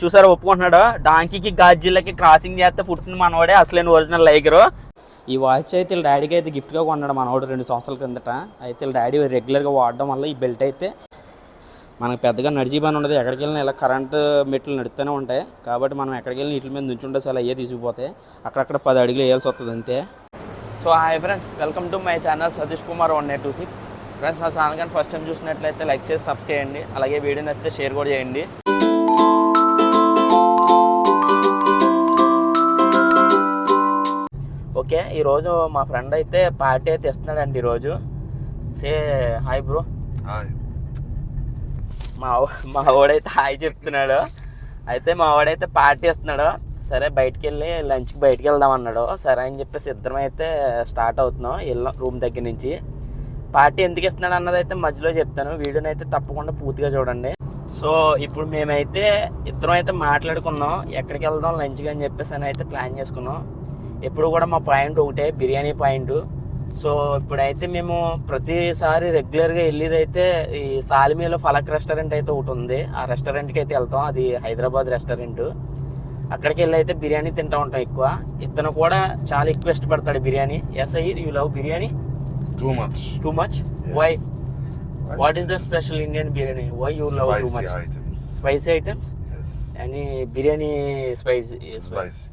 చూసారా ఒప్పుకుంటున్నాడు? డాంకీకి గాజిల్లకి క్రాసింగ్ చేస్తే పుట్టిన మనవాడే అసలేని ఒరిజినల్ లైగరు ఈ వాచ్ అయితే వీళ్ళ డాడీకి అయితే గిఫ్ట్గా కొన్నాడు మనవాడు రెండు సంవత్సరాల కిందట. అయితే వీళ్ళ డాడీ రెగ్యులర్గా వాడడం వల్ల ఈ బెల్ట్ అయితే మనకు పెద్దగా నడిచి పని ఉండదు. ఎక్కడికి వెళ్ళినా ఇలా కరెంటు మెట్లు నడుస్తూనే ఉంటాయి. కాబట్టి మనం ఎక్కడికి వెళ్ళిన వీటి మీద నుంచుంటే చాలా అయ్యే తీసుకుపోతాయి అక్కడక్కడ పది అడుగులు వేయాల్సి వస్తుంది అంతే. So hi friends welcome to my channel Satish Kumar one eight two six friends నా ఛానల్ కానీ ఫస్ట్ టైం చూసినట్లయితే లైక్ చేసి సబ్స్క్రైబ్ చేయండి. అలాగే వీడియో నచ్చితే షేర్ కూడా చేయండి. ఓకే ఈరోజు మా ఫ్రెండ్ అయితే పార్టీ అయితే ఇస్తున్నాడండి ఈరోజు సే హాయ్ బ్రో. మా మా వాడైతే హాయ్ చెప్తున్నాడు. అయితే మా వాడైతే పార్టీ ఇస్తున్నాడు. సరే బయటికి వెళ్ళి లంచ్కి బయటికి వెళ్దాం అన్నాడు. సరే అని చెప్పేసి ఇద్దరం అయితే స్టార్ట్ అవుతున్నాం. వెళ్ళాం రూమ్ దగ్గర నుంచి. పార్టీ ఎందుకు ఇస్తున్నాడు అన్నది అయితే మధ్యలో చెప్తాను. వీడియోని అయితే తప్పకుండా పూర్తిగా చూడండి. సో ఇప్పుడు మేమైతే ఇద్దరం అయితే మాట్లాడుకున్నాం. ఎక్కడికి వెళ్దాం లంచ్కి అని చెప్పేసి అని అయితే ప్లాన్ చేసుకున్నాం. ఎప్పుడు కూడా మా పాయింట్ ఒకటే బిర్యానీ పాయింట్. సో ఇప్పుడైతే మేము ప్రతిసారి రెగ్యులర్గా వెళ్ళేది అయితే ఈ సాలిమీలో ఫలక్ రెస్టారెంట్ అయితే ఒకటి ఉంది. ఆ రెస్టారెంట్కి అయితే వెళ్తాం. అది హైదరాబాద్ రెస్టారెంట్. అక్కడికి వెళ్ళి అయితే బిర్యానీ తింటా ఉంటాం ఎక్కువ. ఇతను కూడా చాలా ఎక్కువ ఇష్టపడతాడు బిర్యానీ. ఎస్ అయ్యి you love biryani? Too much too much why what is the special Indian biryani why you love too much spicy items అని బిర్యానీ స్పైసీ స్పైసీ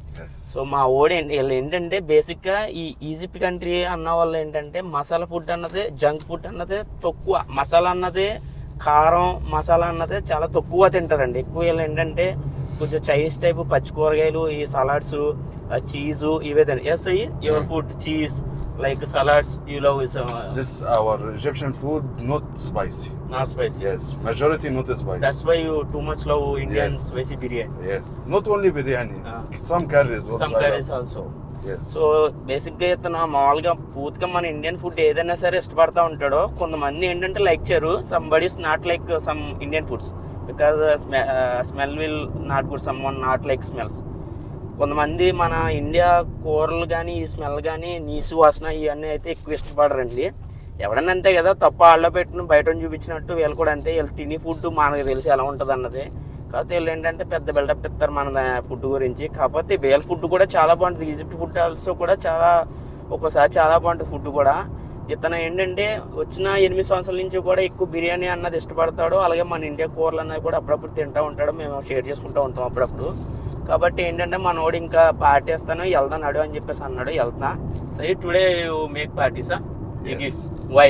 సో మా ఓడి వీళ్ళు ఏంటంటే బేసిక్గా ఈ ఈజిప్ట్ కంట్రీ అన్న వాళ్ళు ఏంటంటే మసాలా ఫుడ్ అన్నది జంక్ ఫుడ్ అన్నది తక్కువ. మసాలా అన్నది కారం మసాలా అన్నది చాలా తక్కువ తింటారండి. ఎక్కువ వీళ్ళు ఏంటంటే కొంచెం చైనీస్ టైప్ పచ్చి కూరగాయలు ఈ సలాడ్స్ చీజు ఇవే తిన yes your food cheese like salads you love This our Egyptian food not spicy. Not spicy Yes, majority not spicy. That's why you too much love Indian Yes. Spicy biryani Yes, not only biryani. Ah. Some curries also. I curries love. Also Yes. So బేసిక్గా ఇతను మామూలుగా పూర్తిగా మన Indian food ఏదైనా సరే ఇష్టపడతా ఉంటాడో కొంతమంది ఏంటంటే లైక్ చేయరు some buddies not like some Indian foods because smell will not good someone not like smells కొంతమంది మన ఇండియా కూరలు కానీ ఈ స్మెల్ కానీ నీసు వాసన ఇవన్నీ అయితే ఎక్కువ ఇష్టపడరండి. ఎవడన్నా అంతే కదా తప్ప ఆళ్ళ పెట్టిన బయట చూపించినట్టు వీళ్ళు కూడా అంతే. వీళ్ళు తిని ఫుడ్ మనకు తెలిసి ఎలా ఉంటుంది అన్నది. కాకపోతే వీళ్ళు ఏంటంటే పెద్ద బిల్డప్ ఇస్తారు మన ఫుడ్ గురించి. కాకపోతే వీళ్ళ ఫుడ్ కూడా చాలా బాగుంటుంది. ఈజిప్ట్ ఫుడ్ ఆల్సో కూడా చాలా ఒక్కోసారి చాలా బాగుంటుంది ఫుడ్ కూడా. ఇతను ఏంటంటే వచ్చిన ఎనిమిది సంవత్సరాల నుంచి కూడా ఎక్కువ బిర్యానీ అన్నది ఇష్టపడతాడు. అలాగే మన ఇండియా కూరలు అన్నది కూడా అప్పుడప్పుడు తింటూ ఉంటాడు. మేము షేర్ చేసుకుంటూ ఉంటాం అప్పుడప్పుడు. కాబట్టి ఏంటంటే మనోడు ఇంకా పార్టీ ఇస్తాను వెళ్దాం నడు అని చెప్పేసి అన్నాడు వెళ్తున్నా. సరే టుడే మేక్ పార్టీసా Yes. Why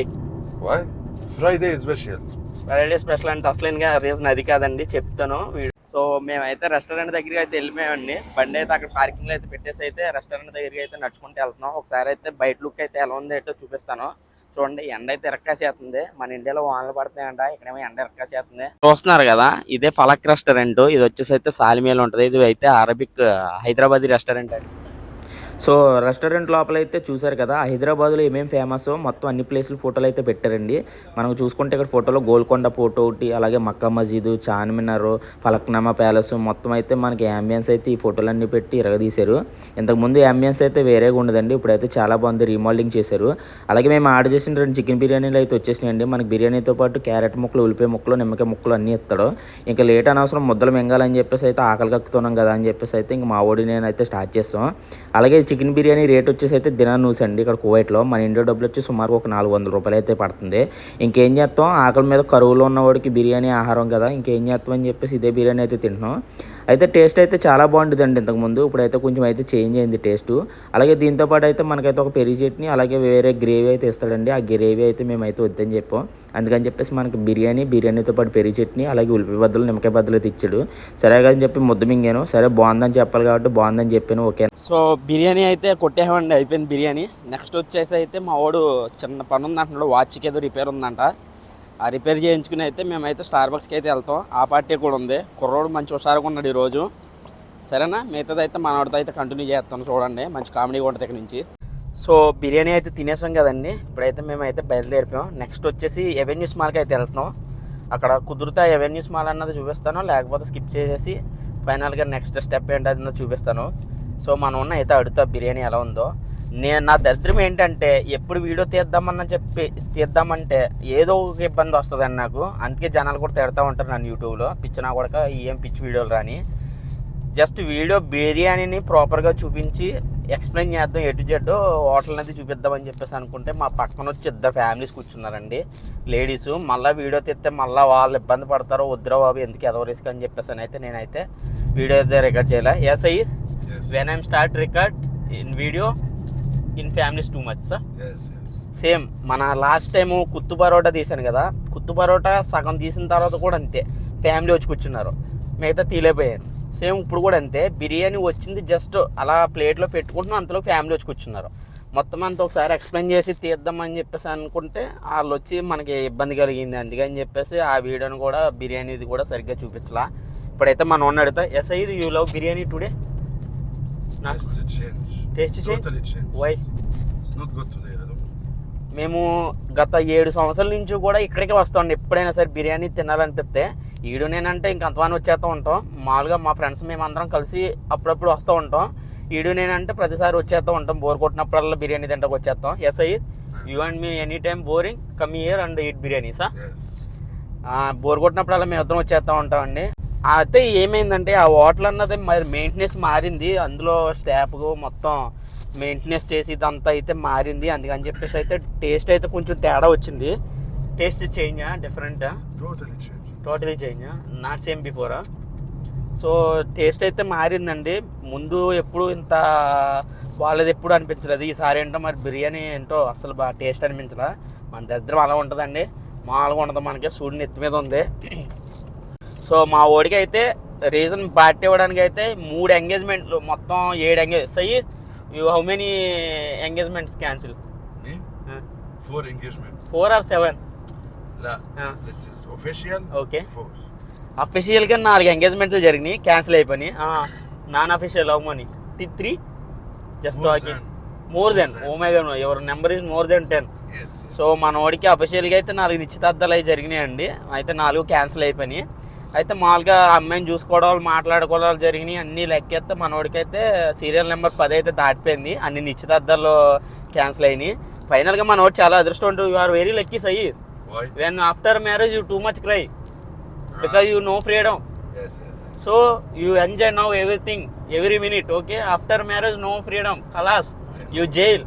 Why? Friday special. Friday special అంటే అసలు రీజన్ అది కాదండి చెప్తాను. సో మేమైతే రెస్టారెంట్ దగ్గరికి అయితే వెళ్ళిపోయామండి. బండి అయితే అక్కడ పార్కింగ్లో అయితే పెట్టేసి అయితే రెస్టారెంట్ దగ్గరికి అయితే నడుచుకుంటూ వెళ్తున్నాం. ఒకసారి అయితే బయట లుక్ అయితే ఎలా ఉంది ఏంటో చూపిస్తాను. చూడండి ఎండ అయితే ఎరక్కాసేస్తుంది మన ఇండియాలో వానలు పడుతున్నాయంట. ఇక్కడేమో ఎండ ఎరక్కాసేస్తుంది చూస్తున్నారు కదా ఇదే ఫలక్ రెస్టారెంట్. ఇది వచ్చేసి అయితే సాలిమేలు ఉంటుంది. ఇది అయితే అరబిక్ హైదరాబాదీ రెస్టారెంట్ అండి. సో రెస్టారెంట్ లోపల అయితే చూసారు కదా హైదరాబాద్లో ఏమేమి ఫేమస్ మొత్తం అన్ని ప్లేసులు ఫోటోలు అయితే పెట్టారండి. మనం చూసుకుంటే ఇక్కడ ఫోటోలో గోల్కొండ ఫోటో ఒకటి అలాగే మక్కా మసీదు చార్మినార్ ఫలక్నామా ప్యాలెస్ మొత్తం అయితే మనకి అంబియన్స్ అయితే ఈ ఫోటోలన్నీ పెట్టి ఇరగదీశారు. ఇంతకుముందు అంబియన్స్ అయితే వేరేగా ఉండదండి ఇప్పుడైతే చాలా బాగుంది రీమోల్డింగ్ చేశారు. అలాగే మేము ఆర్డర్ చేసిన రెండు చికెన్ బిర్యానీలు అయితే వచ్చేసినాయండి. మనకి బిర్యానీతో పాటు క్యారెట్ ముక్కలు ఉల్లిపాయ ముక్కలు నిమ్మకాయ ముక్కలు అన్నీ ఇస్తాడు. ఇంకా లేట్ అనవసరం ముద్దలు మింగాలని చెప్పేసి అయితే ఆకలి కక్కుతున్నాం కదా అని చెప్పేసి అయితే ఇంక మా ఓడి నేను అయితే స్టార్ట్ చేస్తాం. అలాగే చికెన్ బిర్యానీ రేట్ వచ్చేసి అయితే దినా నూస్ అండి ఇక్కడ కువైట్లో మన ఇండియా డబ్బులు వచ్చి సుమారు ఒక నాలుగు వందల రూపాయలు అయితే పడుతుంది. ఇంకేం చేస్తాం? ఆకలి మీద కరువులో ఉన్నవాడికి బిర్యానీ ఆహారం కదా. ఇంకేం చేస్తాం అని చెప్పేసి ఇదే బిర్యానీ అయితే తింటున్నాం. అయితే టేస్ట్ అయితే చాలా బాగుంటుందండి ఇంతకుముందు. ఇప్పుడైతే కొంచెం అయితే చేంజ్ అయింది టేస్ట్. అలాగే దీంతో పాటు అయితే మనకైతే ఒక పెరుగు చట్నీ అలాగే వేరే గ్రేవీ అయితే ఇస్తాడండి. ఆ గ్రేవీ అయితే మేమైతే వద్దని చెప్పాం. అందుకని చెప్పేసి మనకి బిర్యానీ బిర్యానీతో పాటు పెరుగు చట్నీ అలాగే ఉల్లిపాయ బద్దలు నిమ్మకాయ బద్దలు అయితే ఇచ్చాడు. సరే అని చెప్పి ముద్ద మింగాను. సరే బాగుందని చెప్పాలి కాబట్టి బాగుందని చెప్పాను. ఓకే. సో బిర్యానీ అయితే కొట్టేమండి అయిపోయింది బిర్యానీ. నెక్స్ట్ వచ్చేసి అయితే మా వాడు చిన్న పని ఉంది అంటున్నాడు వాచ్కి ఏదో రిపేర్ ఉందంట. ఆ రిపేర్ చేయించుకుని అయితే మేమైతే స్టార్ బాక్స్కి అయితే వెళ్తాం. ఆ పార్టీ కూడా ఉంది. కుర్రోడు మంచి హుషారుగా ఉన్నాడు ఈరోజు. సరేనా? మిగతాది అయితే మనవాడితో అయితే కంటిన్యూ చేస్తాను చూడండి. మంచి కామెడీగా ఉంటుంది ఇక్కడ నుంచి. సో బిర్యానీ అయితే తినేసాం కదండి. ఇప్పుడైతే మేమైతే బయలుదేరిపోయాం. నెక్స్ట్ వచ్చేసి ఎవెన్యూస్ మాల్కి అయితే వెళ్తున్నాం. అక్కడ కుదిరితే ఎవెన్యూస్ మాల్ అన్నది చూపిస్తాను. లేకపోతే స్కిప్ చేసేసి ఫైనల్గా నెక్స్ట్ స్టెప్ ఏంటో చూపిస్తాను. సో మనం ఉన్న అయితే అడుగుతా బిర్యానీ ఎలా ఉందో. నేను నా దరిద్రం ఏంటంటే ఎప్పుడు వీడియో తీద్దామని చెప్పి తీద్దామంటే ఏదో ఒక ఇబ్బంది వస్తుందండి నాకు. అందుకే జనాలు కూడా తిడతా ఉంటారు నన్ను యూట్యూబ్లో. పిచ్చి నా కూడా ఏం పిచ్చి వీడియోలు రాని. జస్ట్ వీడియో బిర్యానీని ప్రాపర్గా చూపించి ఎక్స్ప్లెయిన్ చేద్దాం ఎటు జెడ్ హోటల్ అనేది చూపిద్దామని చెప్పేసి అనుకుంటే మా పక్కన వచ్చి ఇద్దరు ఫ్యామిలీస్ కూర్చున్నారండి. లేడీస్ మళ్ళీ వీడియో తీస్తే మళ్ళీ వాళ్ళు ఇబ్బంది పడతారో వద్దురా బాబు ఎందుకు ఎదవ రిస్క్ అని చెప్పేసి అని అయితే నేనైతే వీడియో అయితే రికార్డ్ చేయాలి. ఎస్ అయ్యి. When I'm start record in video in families too much sir. Same మన లాస్ట్ టైం కుత్తు పరోటా తీసాను కదా కుత్తు పరోటా సగం తీసిన తర్వాత కూడా అంతే ఫ్యామిలీ వచ్చి కూర్చున్నారు. మిగతా తీలేపోయాను సేమ్ ఇప్పుడు కూడా అంతే బిర్యానీ వచ్చింది జస్ట్ అలా ప్లేట్లో పెట్టుకుంటున్నాం అంతలో ఫ్యామిలీ వచ్చి కూర్చున్నారు. మొత్తం అంతా ఒకసారి ఎక్స్ప్లెయిన్ చేసి తీద్దామని చెప్పేసి అనుకుంటే వాళ్ళు వచ్చి మనకి ఇబ్బంది కలిగింది అందుకని చెప్పేసి ఆ వీడియోని కూడా బిర్యానీది కూడా సరిగ్గా చూపించలా. ఇప్పుడైతే మనం ఉన్న అడుగుతా ఎస్ ఇది యూ లవ్ బిర్యానీ టుడే నాకు Change. వై. మేము గత ఏడు సంవత్సరాల నుంచి కూడా ఇక్కడికే వస్తాం ఎప్పుడైనా సరే బిర్యానీ తినాలనిపిస్తే ఈడు నేనంటే ఇంక అంతవాని వచ్చేస్తూ ఉంటాం. మామూలుగా మా ఫ్రెండ్స్ మేమందరం కలిసి అప్పుడప్పుడు వస్తూ ఉంటాం. ఈడు నేనంటే ప్రతిసారి వచ్చేస్తూ ఉంటాం. బోర్ కొట్టినప్పుడల్లా బిర్యానీ తింటాకు వచ్చేస్తాం. ఎస్ అయ్యి you and me any time boring come here and eat biryani saw Yes. Bore కొట్టినప్పుడల్లా మేము ఇద్దరం వచ్చేస్తూ ఉంటామండి. అయితే ఏమైందంటే ఆ హోటల్ అన్నది మరి మెయింటెనెన్స్ మారింది. అందులో స్టాఫ్ మొత్తం మెయింటెనెన్స్ చేసి ఇదంతా అయితే మారింది. అందుకని చెప్పేసి అయితే టేస్ట్ అయితే కొంచెం తేడా వచ్చింది. టేస్ట్ చేంజా డిఫరెంటా. టోటలీ చేంజా నాట్ సేమ్ బిఫోరా సో టేస్ట్ అయితే మారిందండి. ముందు ఎప్పుడు ఇంత వాళ్ళది ఎప్పుడు అనిపించలేదు. ఈసారి ఏంటో మరి బిర్యానీ ఏంటో అసలు బాగా టేస్ట్ అనిపించలా. మన దగ్గర అలా ఉంటుందండి. మామూలుగా ఉండదు మనకి. సూడిని ఎత్తి మీద ఉంది. సో మా ఓడికి అయితే రీజన్ పార్టీ ఇవ్వడానికి అయితే మూడు ఎంగేజ్మెంట్లు మొత్తం ఏడు engage సయ్యి you how many engagements cancel? Four engagement. Four or seven. Okay. Four. అఫీషియల్గా నాలుగు ఎంగేజ్మెంట్లు జరిగినాయి క్యాన్సిల్ అయిపోయినాయి non official money three just more than more oh than. My god your number is more than ten. So మన వాడికి అఫీషియల్గా అయితే నాలుగు నిశ్చితార్థాలు అవి జరిగినాయండి అయితే నాలుగు క్యాన్సిల్ అయిపోయినాయి అయితే మామూలుగా అమ్మాయిని చూసుకోవడాలు మాట్లాడుకోవడాలు జరిగినాయి అన్ని లెక్కేస్తే మనోడికి అయితే సీరియల్ నెంబర్ పది అయితే దాటిపోయింది. అన్ని నిశ్చితార్థాలు క్యాన్సిల్ అయినాయి. ఫైనల్గా మనోడు చాలా అదృష్టం you are very lucky Why? When after marriage you too much cry because you no freedom. So you enjoy now everything every minute okay after marriage no freedom కలాస్ you jail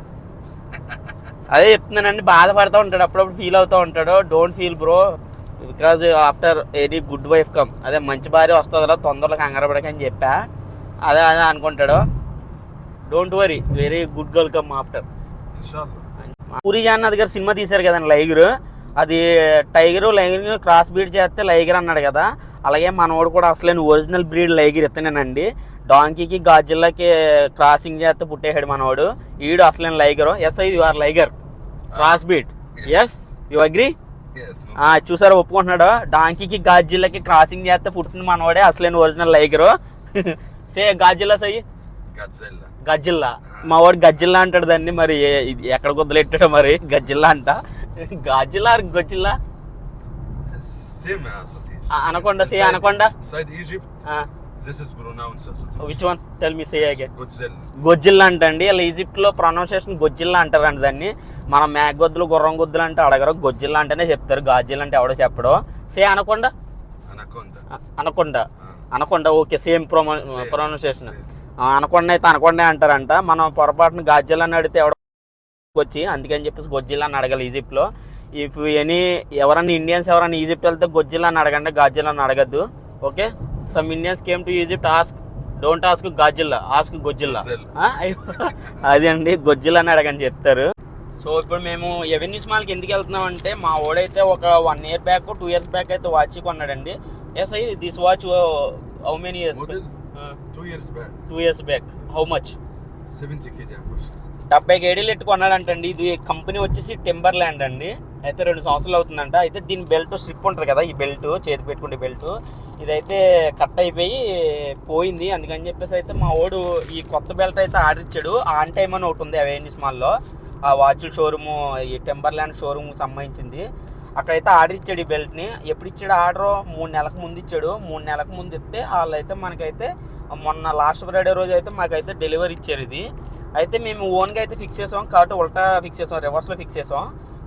అదే చెప్తున్నానండి. బాధపడుతూ ఉంటాడు. అప్పుడప్పుడు ఫీల్ అవుతూ ఉంటాడు. Don't feel bro because after any good wife come అదే మంచి భార్య వస్తుందిరా తొందరలో కంగారు పడకని చెప్పా. అదే అదే అనుకుంటాడు. Don't worry very good girl come after. Puri Jagannadh గారు సినిమా తీశారు కదండి లైగర్. అది టైగర్ లైగర్ క్రాస్ బ్రీడ్ చేస్తే లైగర్ అన్నాడు కదా. అలాగే మనోడు కూడా అసలైన ఒరిజినల్ బ్రీడ్ లైగర్ ఇతనేనండి. డాంకీకి గాజిల్లాకి క్రాసింగ్ చేస్తే పుట్టేసాడు మనోడు. ఈడు అసలైన liger. Yes I you are liger cross breed yes you agree. చూసారా ఒప్పుకుంటున్నాడు? డాంకీకి గాజిల్లాకి క్రాసింగ్ చేస్తే పుట్టిన మనోడే అసలైన ఒరిజినల్ లైగర్ సే గాజిల్లా సై. గజ్జిల్లా మా వాడు గజ్జిల్లా అంటాడు దాన్ని మరి ఎక్కడ కుదలెట్టాడో మరి? గజ్జిల్లా అంట. గజ్జిల్లా are గొజ్జిల్లా anaconda, Inside- anaconda. Inside Pronounced as Satish. Which one tell me say again Godzilla. గొజ్జిల్లా అంటండి. ఇలా ఈజిప్ట్లో ప్రొనౌన్సియేషన్ గొజ్జిల్లా అంటారండి దాన్ని. మన మేఘగొద్దులు గుర్రం గొద్దులు అంటే అడగరు. గొజ్జిల్లా అంటేనే చెప్తారు. గాజిల్లా అంటే ఎవడో చెప్పడు. Say anaconda? Anaconda. Anaconda. Okay same promo pronunciation. Anaconda అయితే అనకొండే అంటారంట. మనం పొరపాటున గాజిల్లా అని అడిగితే ఎవడో వచ్చి అందుకని చెప్పేసి గొజ్జిల్లా అని అడగాలి ఈజిప్ట్లో ఇఫ్ ఎనీ ఎవరన్నా ఇండియన్స్ ఎవరన్నా ఈజిప్ట్ వెళ్తే గొజ్జిల్లా అని అడగండి గాజిల్లా అని అడగద్దు. Okay? Some Indians came to Egypt ask don't ask Godzilla ask Godzilla. అది అండి గొజ్జిల్లా అని అడగని చెప్తారు. సో ఇప్పుడు మేము ఎవెన్యూస్ మాల్కి ఎందుకు వెళ్తున్నాం అంటే మా ఓడైతే ఒక one year back two years back అయితే watch కొన్నాడండి. Yes I this watch how many years? Two years back. Two years back how much 70 kg ambush. డెబ్బై కేడీలు ఎట్టుకున్నాడంటండి ఇది కంపెనీ వచ్చేసి టెంబర్ ల్యాండ్ అండి. అయితే రెండు సంవత్సరాలు అవుతుందంట. అయితే దీని బెల్ట్ స్ట్రిప్ ఉంటుంది కదా ఈ బెల్ట్ చేతి పెట్టుకునే బెల్ట్. ఇదైతే కట్ అయిపోయి పోయింది. అందుకని చెప్పేసి అయితే మా ఓడు ఈ కొత్త బెల్ట్ అయితే ఆర్డర్ ఇచ్చాడు. ఆన్ టైమ్ అని ఒకటి ఉంది అవేనిస్ మాల్లో ఆ వాచ్ల షోరూము ఈ టెంబర్ ల్యాండ్ షోరూమ్ సంబంధించింది. అక్కడైతే ఆర్డర్ ఇచ్చాడు ఈ బెల్ట్ని. ఎప్పుడు ఇచ్చాడు ఆర్డర్? మూడు నెలలకు ముందు ఇచ్చాడు. మూడు నెలలకు ముందు ఇస్తే వాళ్ళైతే మనకైతే మొన్న లాస్ట్ ఫ్రైడే రోజు అయితే మాకైతే డెలివరీ ఇచ్చారు ఇది. అయితే మేము ఓన్గా అయితే ఫిక్స్ చేసాం కాబట్టి ఉల్టా ఫిక్స్ చేసాం రివర్స్లో ఫిక్స్ చేసాం.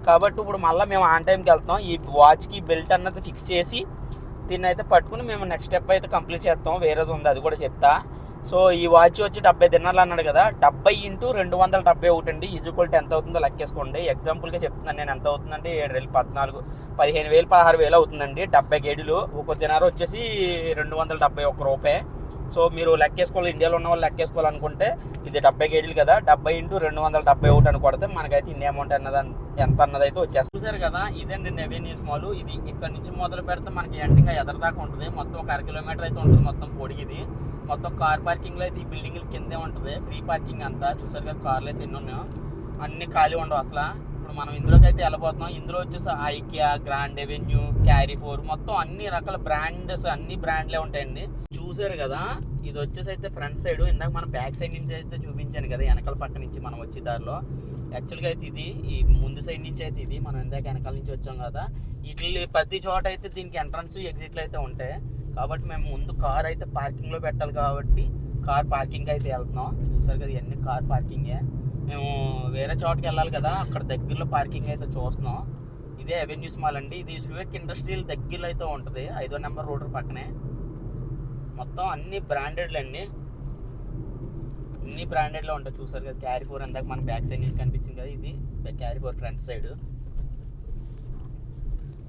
కాబట్టి ఇప్పుడు మళ్ళీ మేము ఆన్ టైంకి వెళ్తాం ఈ వాచ్కి బెల్ట్ అన్నది ఫిక్స్ చేసి దీన్ని అయితే పట్టుకుని మేము నెక్స్ట్ స్టెప్ అయితే కంప్లీట్ చేస్తాం. వేరేది ఉంది అది కూడా చెప్తా. సో ఈ వాచ్ వచ్చి డెబ్బై దినాలు అన్నాడు కదా డెబ్బై ఇంటూ రెండు వందల డెబ్బై ఒకటి అండి ఈజ్వల్ ఎంత అవుతుందో లెక్కేసుకోండి. ఎగ్జాంపుల్గా చెప్తున్నాను నేను ఎంత అవుతుందంటే ఏడు వేలు పద్నాలుగు పదిహేను వేలు పదహారు వేలు అవుతుందండి. డెబ్బై గేడులు ఒక దినారు వచ్చేసి రెండు వందల డెబ్బై ఒక్క రూపాయి. సో మీరు లెక్కేసుకోవాలి ఇండియాలో ఉన్న వాళ్ళు లెక్కేసుకోవాలనుకుంటే ఇది డెబ్బై గేడులు కదా డెబ్బై ఇంటూ రెండు వందల డెబ్బై ఒకటి అని కొడితే మనకైతే ఇన్ని అమౌంట్ అన్నది ఎంత అన్నది అయితే వచ్చేస్తుంది. చూసారు కదా ఇదండి నెవెన్యూస్ మాల్ ఇది ఇక్కడ నుంచి మొదలు పెడితే మనకి ఎండింగ్ ఎదర దాకా ఉంటుంది. మొత్తం ఒక అర కిలోమీటర్ అయితే ఉంటుంది మొత్తం పొడిగి ఇది మొత్తం కార్ పార్కింగ్లో అయితే ఈ బిల్డింగ్ కిందే ఉంటుంది. ఫ్రీ పార్కింగ్ అంతా. చూసారు కదా కార్లు అయితే ఎన్ని ఉన్నాయో. అన్ని ఖాళీ ఉండవు అసలు. ఇప్పుడు మనం ఇందులోకి అయితే వెళ్ళబోతున్నాం. ఇందులో వచ్చేసి IKEA Grand Avenue Carrefour మొత్తం అన్ని రకాల బ్రాండ్స్ అన్ని బ్రాండ్లే ఉంటాయండి. చూసారు కదా? ఇది వచ్చేసి అయితే ఫ్రంట్ సైడ్. ఇందాక మనం బ్యాక్ సైడ్ నుంచి అయితే చూపించాను కదా వెనకాల పక్క నుంచి మనం వచ్చే దారిలో. యాక్చువల్గా అయితే ఇది ఈ ముందు సైడ్ నుంచి అయితే ఇది మనం ఇందాక వెనకాల నుంచి వచ్చాం కదా. ఇట్లా ప్రతి చోట అయితే దీనికి ఎంట్రన్స్ ఎగ్జిట్లు అయితే ఉంటాయి. కాబట్టి మేము ముందు కార్ అయితే పార్కింగ్లో పెట్టాలి కాబట్టి కార్ పార్కింగ్ అయితే వెళ్తున్నాం. చూసారు కదా ఇవన్నీ కార్ పార్కింగే మేము వేరే చోటకి వెళ్ళాలి కదా అక్కడ దగ్గరలో పార్కింగ్ అయితే చూస్తున్నాం. ఇదే అవెన్యూస్ మాల్ అండి. ఇది షువెక్ ఇండస్ట్రియల్ దగ్గరలో అయితే ఉంటుంది. ఐదో నెంబర్ రోడ్ పక్కనే. మొత్తం అన్ని బ్రాండెడ్లు అండి. అన్ని బ్రాండెడ్లో ఉంటాయి. చూసారు కదా క్యారీఫోర్ అందాక మన బ్యాక్ సైడ్ నుంచి కనిపించింది కదా ఇది. క్యారిఫోర్ ఫ్రంట్ సైడ్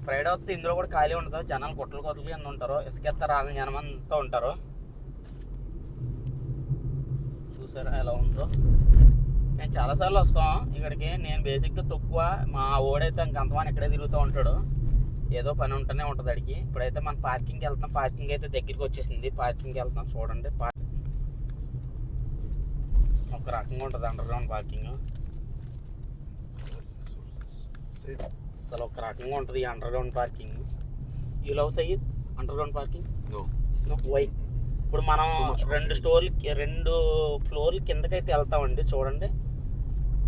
ఫ్రైడే వస్తే ఇందులో కూడా ఖాళీ ఉండదు. జనాలు కొట్టలు కొట్టలు కింద ఉంటారు. ఇసుకెత్త రాని జనం అంతా ఉంటారు. చూసారా ఎలా ఉందో? మేము చాలాసార్లు వస్తాం. ఇక్కడికి నేను బేసిక్గా తక్కువ మా ఓడైతే ఇంకంతమని ఇక్కడే తిరుగుతూ ఉంటాడు. ఏదో పని ఉంటూనే ఉంటుంది అడిగి ఇప్పుడైతే మన పార్కింగ్కి వెళ్తాం. పార్కింగ్ అయితే దగ్గరికి వచ్చేసింది. పార్కింగ్కి వెళ్తాం. చూడండి. ఒక రకంగా ఉంటుంది అండర్ గ్రౌండ్ పార్కింగ్? అసలు ఒక రకంగా ఉంటుంది ఈ underground parking you love Sayed underground parking. Why ఇప్పుడు మనం రెండు. స్టోర్లు రెండు ఫ్లోర్లు కిందకైతే వెళ్తామండి చూడండి.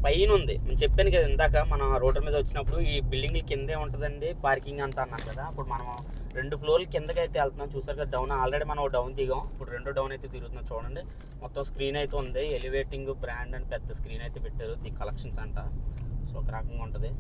పైన ఉంది నేను చెప్పాను కదా ఇందాక మనం రోడ్డు మీద వచ్చినప్పుడు ఈ బిల్డింగ్ కిందే ఉంటుందండి పార్కింగ్ అంతా అన్నాను కదా. ఇప్పుడు మనం రెండు ఫ్లోర్లు కిందకైతే వెళ్తున్నాం. చూసారు కదా డౌన్ ఆల్రెడీ మనం డౌన్ దిగాం. ఇప్పుడు రెండు డౌన్ అయితే తిరుగుతున్నాం చూడండి. మొత్తం స్క్రీన్ అయితే ఉంది. ఎలివేటింగ్ బ్రాండ్ అని పెద్ద స్క్రీన్ అయితే పెట్టారు. ది కలెక్షన్స్ అంట సో ఒక రకంగా ఉంటుంది.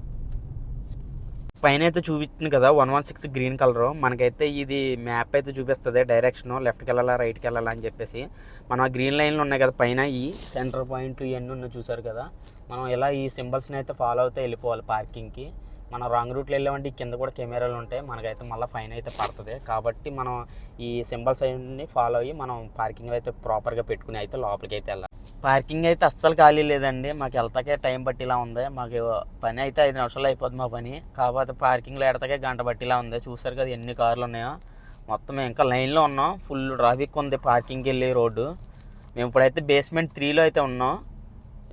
పైన అయితే చూపిస్తుంది కదా one one six green colour. మనకైతే ఇది మ్యాప్ అయితే చూపిస్తుంది డైరెక్షన్ లెఫ్ట్కి వెళ్ళాలా రైట్కి వెళ్ళాలా అని చెప్పేసి. మనం ఆ గ్రీన్ లైన్లు ఉన్నాయి కదా పైన ఈ సెంటర్ పాయింట్ ఇవన్నీ ఉన్నాయి చూసారు కదా. మనం ఇలా ఈ సింబల్స్ని అయితే ఫాలో అవుతే వెళ్ళిపోవాలి పార్కింగ్కి మనం రాంగ్ రూట్లో వెళ్ళామంటే ఈ కింద కూడా కెమెరాలు ఉంటాయి. మనకైతే మళ్ళీ ఫైన్ అయితే పడుతుంది. కాబట్టి మనం ఈ సింబల్స్ అన్ని ఫాలో అయ్యి మనం పార్కింగ్ అయితే ప్రాపర్గా పెట్టుకుని అయితే లోపలికి అయితే వెళ్ళాలి. పార్కింగ్ అయితే అస్సలు ఖాళీ లేదండి. మాకు వెళ్తాకే టైం బట్టిలా ఉంది. మాకు పని అయితే ఐదు నిమిషాలు అయిపోతుంది మా పని. కాకపోతే పార్కింగ్లో ఎడతాకే గంట బట్టిలా ఉంది. చూసారు కదా ఎన్ని కార్లు ఉన్నాయో. మొత్తం మేము ఇంకా లైన్లో ఉన్నాం. ఫుల్ ట్రాఫిక్ ఉంది పార్కింగ్కి వెళ్ళే రోడ్డు. మేము ఇప్పుడైతే బేస్మెంట్ త్రీలో అయితే ఉన్నాం.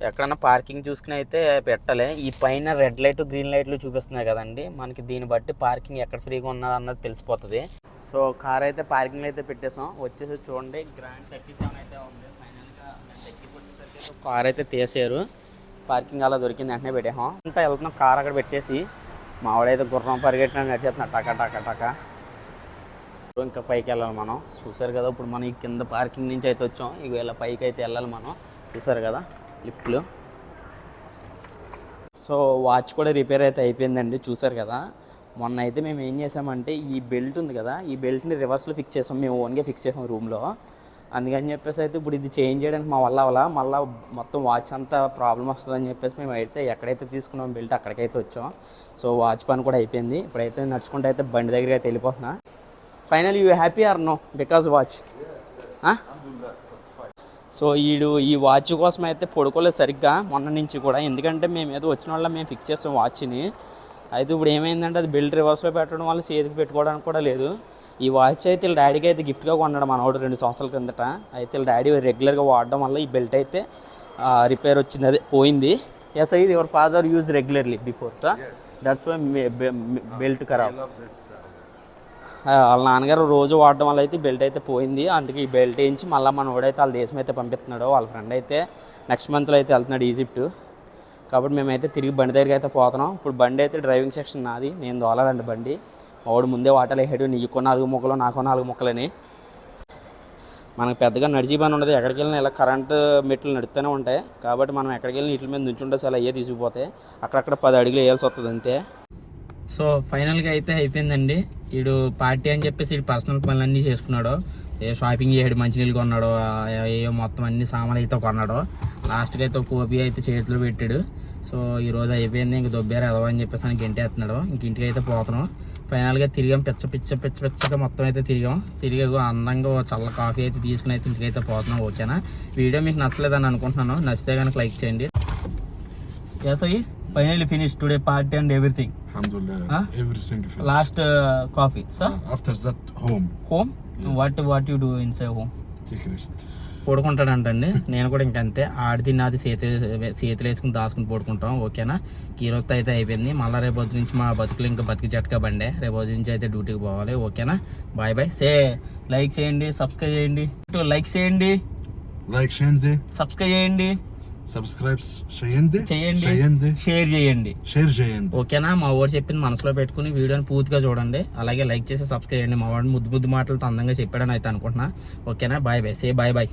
ఎక్కడన్నా పార్కింగ్ చూసుకుని అయితే పెట్టాలి. ఈ పైన రెడ్ లైట్ గ్రీన్ లైట్లు చూపిస్తున్నాయి కదండి. మనకి దీన్ని బట్టి పార్కింగ్ ఎక్కడ ఫ్రీగా ఉన్నది అన్నది తెలిసిపోతుంది. సో కార్ అయితే పార్కింగ్ అయితే పెట్టేసాం వచ్చేసి చూడండి గ్రాండ్ థర్టీ సెవెన్ అయితే ఉంది. ఫైనల్గా కార్ అయితే తీసారు పార్కింగ్ అలా దొరికింది వెంటనే పెట్టేసాం అంతా వెళ్తున్నాం కార్ అక్కడ పెట్టేసి. మావాడైతే గుర్రం పరిగెట్టిన నడిచేస్తున్నా టక టక టక. ఇంకా పైకి వెళ్ళాలి మనం. చూసారు కదా ఇప్పుడు మనం ఈ కింద పార్కింగ్ నుంచి అయితే వచ్చాం. ఇక ఇలా పైకి అయితే వెళ్ళాలి మనం. చూసారు కదా? లిఫ్ట్లు. సో వాచ్ కూడా రిపేర్ అయితే అయిపోయిందండి చూసారు కదా. మొన్న అయితే మేము ఏం చేసామంటే ఈ బెల్ట్ ఉంది కదా ఈ బెల్ట్ని రివర్స్లో ఫిక్స్ చేసాం మేము ఓన్గా ఫిక్స్ చేసాం రూమ్లో. అందుకని చెప్పేసి అయితే ఇప్పుడు ఇది చేంజ్ చేయడానికి మా వల్ల అవలా మళ్ళీ మొత్తం వాచ్ అంతా ప్రాబ్లం వస్తుందని చెప్పేసి మేము అయితే ఎక్కడైతే తీసుకున్నాం బెల్ట్ అక్కడికైతే వచ్చాం. సో వాచ్ పని కూడా అయిపోయింది. ఇప్పుడైతే నడుచుకుంటూ అయితే బండి దగ్గరికి అయితే వెళ్ళిపోతున్నా. Final you happy or no because watch so ఈడు ఈ వాచ్ కోసం అయితే పడుకోలేదు సరిగ్గా మొన్న నుంచి కూడా. ఎందుకంటే మేము ఏదో వచ్చిన వాళ్ళ మేము ఫిక్స్ చేస్తాం వాచ్ని అయితే ఇప్పుడు ఏమైందంటే అది బెల్ట్ రివర్స్లో పెట్టడం వల్ల చేతికి పెట్టుకోవడానికి కూడా లేదు. ఈ వాచ్ అయితే వీళ్ళ డాడీకి అయితే గిఫ్ట్గా కొన్నాడు మనవాడు రెండు సంవత్సరాల కిందట అయితే వీళ్ళ డాడీ రెగ్యులర్గా వాడడం వల్ల ఈ బెల్ట్ అయితే రిపేర్ వచ్చింది. అదే పోయింది. ఎస్ ఇది your father use regularly before sir that's why belt ఖరాబ్. వాళ్ళ నాన్నగారు రోజు వాడడం వల్ల అయితే బెల్ట్ అయితే పోయింది. అందుకే ఈ బెల్ట్ వేయించి మళ్ళీ మన వాడైతే వాళ్ళ దేశం అయితే పంపిస్తున్నాడు. వాళ్ళ ఫ్రెండ్ అయితే నెక్స్ట్ మంత్లో అయితే వెళ్తున్నాడు ఈజిప్ట్. కాబట్టి మేమైతే తిరిగి బండి దగ్గరికి అయితే పోతున్నాం. ఇప్పుడు బండి అయితే డ్రైవింగ్ సెక్షన్ నాది. నేను దోలాలండి బండి. వాడు ముందే వాటలు వేసాడు నీకో నాలుగు ముక్కలు నాకో నాలుగు ముక్కలని. మనకు పెద్దగా నడిచి పని ఉండదు. ఎక్కడికి వెళ్ళినా ఇలా కరెంటు మెట్లు నడుస్తూనే ఉంటాయి. కాబట్టి మనం ఎక్కడికి వెళ్ళిన వీటి మీద నుంచుంటే చాలా అయ్యే తీసుకుపోతాయి. అక్కడక్కడ పది అడుగులు వేయాల్సి వస్తుంది అంతే. సో ఫైనల్గా అయితే అయిపోయిందండి. వీడు పార్టీ అని చెప్పేసి వీడు పర్సనల్ పనులన్నీ చేసుకున్నాడు. ఏ షాపింగ్ చేయడు మంచినీళ్ళు కొన్నాడు ఏ మొత్తం అన్ని సామాన్లు అయితే కొన్నాడు. లాస్ట్కి అయితే ఒక కోపి అయితే చేతిలో పెట్టాడు. సో ఈరోజు అయిపోయింది ఇంక దొబ్బారు ఎదవ అని చెప్పేసి అని గెంటేస్తున్నాడు. ఇంక ఇంటికి అయితే పోతున్నాం. ఫైనల్గా తిరిగాం పిచ్చ పిచ్చ పిచ్చ పిచ్చగా మొత్తం అయితే తిరిగాం. తిరిగి అందంగా చల్ల కాఫీ అయితే తీసుకుని అయితే ఇంటికి అయితే పోతున్నాం ఓకేనా? వీడియో మీకు నచ్చలేదని అనుకుంటున్నాను. నచ్చితే కనుక లైక్ చేయండి. ఎస్ అయ్యి finally finish today party and everything. Last coffee sir that, home. Home what what you do in say home. పడుకుంటాడంటండి నేను కూడా ఇంకంతే ఆడిది నాది చేతి చేతులు వేసుకుని దాచుకుని పడుకుంటాం ఓకేనా ఈ రోజుతో అయితే అయిపోయింది మళ్ళీ రేపు నుంచి మా బతుకులు ఇంకా బతికి జట్కా బండే. రేపు నుంచి అయితే డ్యూటీకి పోవాలి ఓకేనా బాయ్ బాయ్ సే లైక్ చేయండి సబ్స్క్రైబ్ చేయండి. లైక్ చేయండి. Like Shende, సబ్స్క్రైబ్ చేయండి. Shayende, చేయండి Shayende, షేర్ చేయండి. share Shayende. ఓకేనా? మా వాడు చెప్పింది మనసులో పెట్టుకుని వీడియోని పూర్తిగా చూడండి. అలాగే లైక్ చేసి సబ్స్క్రైబ్ చేయండి. మా వాడు ముద్దు ముద్దు మాటలతో అందంగా చెప్పాడని అయితే అనుకుంటున్నా. ఓకేనా? Bye bye say bye bye